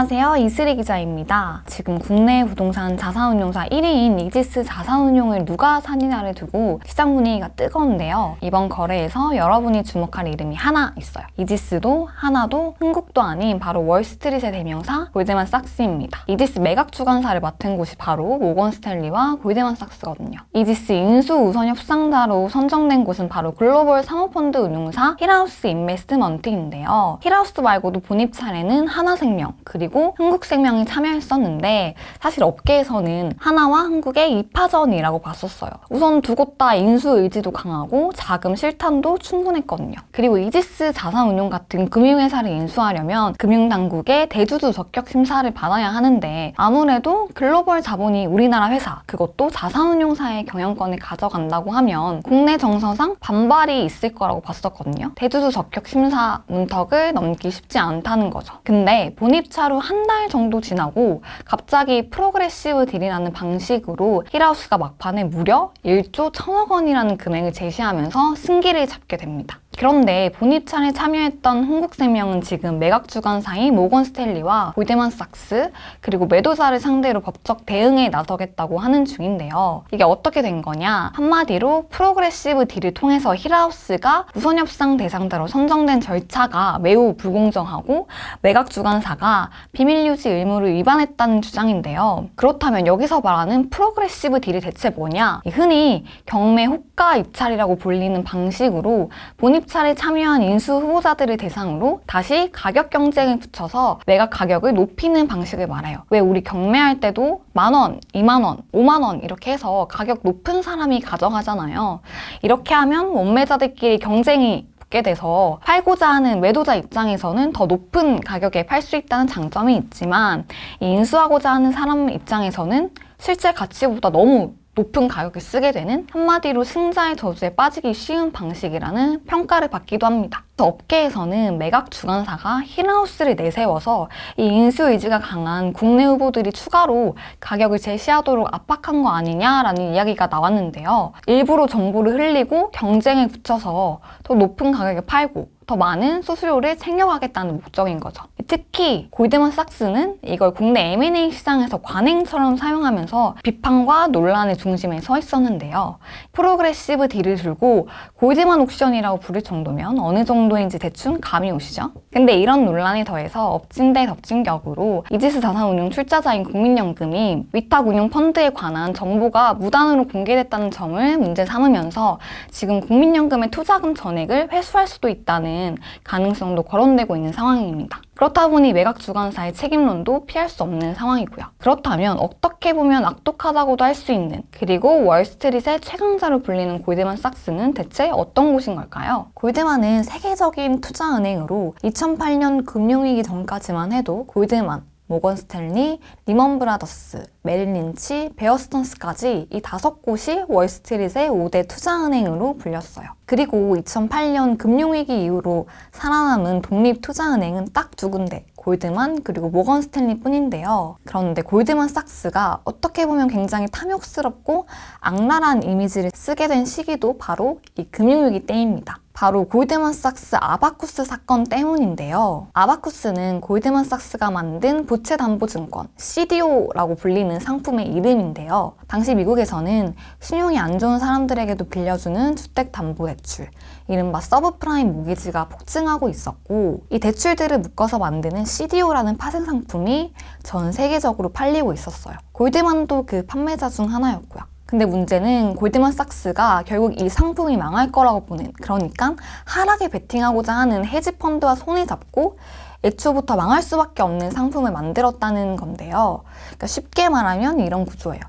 안녕하세요. 이슬희 기자입니다. 지금 국내 부동산 자산운용사 1위인 이지스 자산운용을 누가 사느냐를 두고 시장 분위기가 뜨거운데요. 이번 거래에서 여러분이 주목할 이름이 하나 있어요. 이지스도 하나도 흥국도 아닌 바로 월스트리트의 대명사 골드만 삭스입니다. 이지스 매각 주관사를 맡은 곳이 바로 모건 스탠리와 골드만 삭스거든요. 이지스 인수 우선 협상자로 선정된 곳은 바로 글로벌 사모펀드 운용사 힐하우스 인베스트먼트인데요. 힐하우스 말고도 본입 차례는 하나생명 그리고 흥국생명이 참여했었는데 사실 업계에서는 하나와 흥국의 2파전이라고 봤었어요. 우선 두 곳 다 인수 의지도 강하고 자금 실탄도 충분했거든요. 그리고 이지스 자산운용 같은 금융회사를 인수하려면 금융당국의 대주주 적격 심사를 받아야 하는데 아무래도 글로벌 자본이 우리나라 회사 그것도 자산운용사의 경영권을 가져간다고 하면 국내 정서상 반발이 있을 거라고 봤었거든요. 대주주 적격 심사 문턱을 넘기 쉽지 않다는 거죠. 근데 본입차로 한 달 정도 지나고 갑자기 프로그레시브 딜이라는 방식으로 힐하우스가 막판에 무려 1조 1000억 원이라는 금액을 제시하면서 승기를 잡게 됩니다. 그런데 본입차에 참여했던 흥국생명은 지금 매각 주관사인 모건 스탠리와 골드만삭스 그리고 매도자를 상대로 법적 대응에 나서겠다고 하는 중인데요. 이게 어떻게 된 거냐? 한마디로 프로그레시브 딜을 통해서 힐하우스가 우선 협상 대상자로 선정된 절차가 매우 불공정하고 매각 주관사가 비밀 유지 의무를 위반했다는 주장인데요. 그렇다면 여기서 말하는 프로그레시브 딜이 대체 뭐냐? 흔히 경매 호가 입찰이라고 불리는 방식으로 본입 찰에 참여한 인수 후보자들을 대상으로 다시 가격 경쟁을 붙여서 매각 가격을 높이는 방식을 말해요. 왜 우리 경매할 때도 만 원, 이만 원, 오만 원 이렇게 해서 가격 높은 사람이 가져가잖아요. 이렇게 하면 원매자들끼리 경쟁이 붙게 돼서 팔고자 하는 매도자 입장에서는 더 높은 가격에 팔 수 있다는 장점이 있지만 이 인수하고자 하는 사람 입장에서는 실제 가치보다 너무 높은 가격을 쓰게 되는 한마디로 승자의 저주에 빠지기 쉬운 방식이라는 평가를 받기도 합니다. 업계에서는 매각 주관사가 힐하우스를 내세워서 이 인수 의지가 강한 국내 후보들이 추가로 가격을 제시하도록 압박한 거 아니냐라는 이야기가 나왔는데요. 일부러 정보를 흘리고 경쟁에 붙여서 더 높은 가격에 팔고 더 많은 수수료를 챙겨가겠다는 목적인 거죠. 특히 골드만 삭스는 이걸 국내 M&A 시장에서 관행처럼 사용하면서 비판과 논란의 중심에 서 있었는데요. 프로그레시브 딜을 들고 골드만 옥션이라고 부를 정도면 어느 정도인지 대충 감이 오시죠? 근데 이런 논란이 더해서 엎친 데 덮친 격으로 이지스 자산운용 출자자인 국민연금이 위탁운용 펀드에 관한 정보가 무단으로 공개됐다는 점을 문제 삼으면서 지금 국민연금의 투자금 전액을 회수할 수도 있다는 가능성도 거론되고 있는 상황입니다. 그렇다 보니 매각 주관사의 책임론도 피할 수 없는 상황이고요. 그렇다면 어떻게 보면 악독하다고도 할 수 있는 그리고 월스트릿의 최강자로 불리는 골드만 삭스는 대체 어떤 곳인 걸까요? 골드만은 세계적인 투자은행으로 2008년 금융위기 전까지만 해도 골드만, 모건 스탠리, 리먼 브라더스, 메릴 린치, 베어스턴스까지 이 다섯 곳이 월스트릿의 5대 투자은행으로 불렸어요. 그리고 2008년 금융위기 이후로 살아남은 독립 투자은행은 딱 두 군데, 골드만 그리고 모건 스탠리 뿐인데요. 그런데 골드만 삭스가 어떻게 보면 굉장히 탐욕스럽고 악랄한 이미지를 쓰게 된 시기도 바로 이 금융위기 때입니다. 바로 골드만삭스 아바쿠스 사건 때문인데요. 아바쿠스는 골드만삭스가 만든 부채담보증권 CDO라고 불리는 상품의 이름인데요. 당시 미국에서는 신용이 안 좋은 사람들에게도 빌려주는 주택담보대출, 이른바 서브프라임 모기지가 폭증하고 있었고 이 대출들을 묶어서 만드는 CDO라는 파생 상품이 전 세계적으로 팔리고 있었어요. 골드만도 그 판매자 중 하나였고요. 근데 문제는 골드만삭스가 결국 이 상품이 망할 거라고 보는 그러니까 하락에 베팅하고자 하는 헤지펀드와 손을 잡고 애초부터 망할 수밖에 없는 상품을 만들었다는 건데요. 그러니까 쉽게 말하면 이런 구조예요.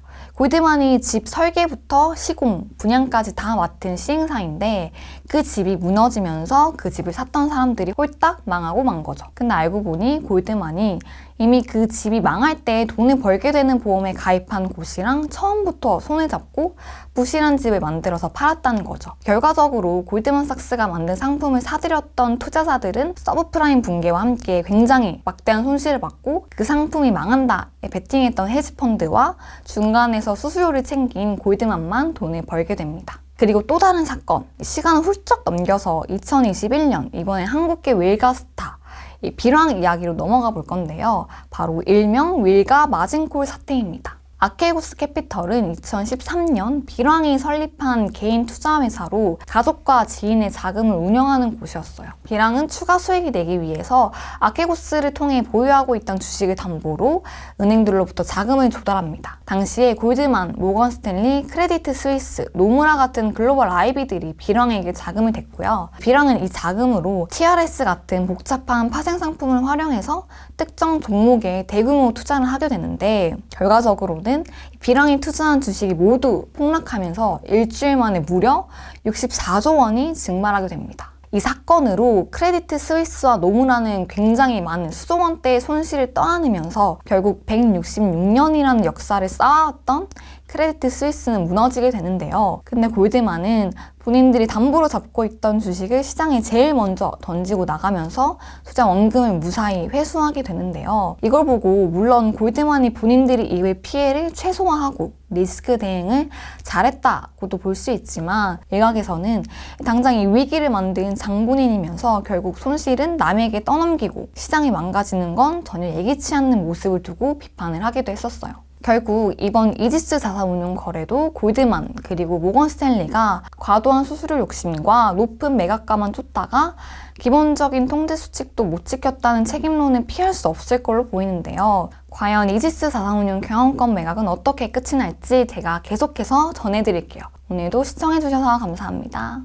골드만이 집 설계부터 시공, 분양까지 다 맡은 시행사인데 그 집이 무너지면서 그 집을 샀던 사람들이 홀딱 망하고 만 거죠. 근데 알고 보니 골드만이 이미 그 집이 망할 때 돈을 벌게 되는 보험에 가입한 곳이랑 처음부터 손을 잡고 부실한 집을 만들어서 팔았다는 거죠. 결과적으로 골드만삭스가 만든 상품을 사들였던 투자자들은 서브프라임 붕괴와 함께 굉장히 막대한 손실을 받고 그 상품이 망한다에 베팅했던 헤지펀드와 중간에서 수수료를 챙긴 골드만만 돈을 벌게 됩니다. 그리고 또 다른 사건, 시간을 훌쩍 넘겨서 2021년 이번에 한국계 웰가스타 이 빌황 이야기로 넘어가 볼 건데요. 바로 일명 윌가 마진콜 사태입니다. 아케고스 캐피털은 2013년 빌황이 설립한 개인 투자 회사로 가족과 지인의 자금을 운영하는 곳이었어요. 빌황은 추가 수익이 내기 위해서 아케고스를 통해 보유하고 있던 주식을 담보로 은행들로부터 자금을 조달합니다. 당시에 골드만, 모건 스탠리, 크레디트 스위스, 노무라 같은 글로벌 IB들이 빌황에게 자금을 댔고요. 빌황은 이 자금으로 TRS 같은 복잡한 파생 상품을 활용해서 특정 종목에 대규모 투자를 하게 되는데 결과적으로는 빌황이 투자한 주식이 모두 폭락하면서 일주일 만에 무려 64조 원이 증발하게 됩니다. 이 사건으로 크레디트 스위스와 노무라는 굉장히 많은 수조 원대의 손실을 떠안으면서 결국 166년이라는 역사를 쌓아왔던 크레디트 스위스는 무너지게 되는데요. 근데 골드만은 본인들이 담보로 잡고 있던 주식을 시장에 제일 먼저 던지고 나가면서 투자 원금을 무사히 회수하게 되는데요. 이걸 보고 물론 골드만이 본인들이 입을 피해를 최소화하고 리스크 대응을 잘했다고도 볼 수 있지만 일각에서는 당장 이 위기를 만든 장본인이면서 결국 손실은 남에게 떠넘기고 시장이 망가지는 건 전혀 예기치 않는 모습을 두고 비판을 하기도 했었어요. 결국 이번 이지스 자산운용 거래도 골드만 그리고 모건 스탠리가 과도한 수수료 욕심과 높은 매각가만 쫓다가 기본적인 통제 수칙도 못 지켰다는 책임론을 피할 수 없을 걸로 보이는데요. 과연 이지스 자산운용 경영권 매각은 어떻게 끝이 날지 제가 계속해서 전해드릴게요. 오늘도 시청해주셔서 감사합니다.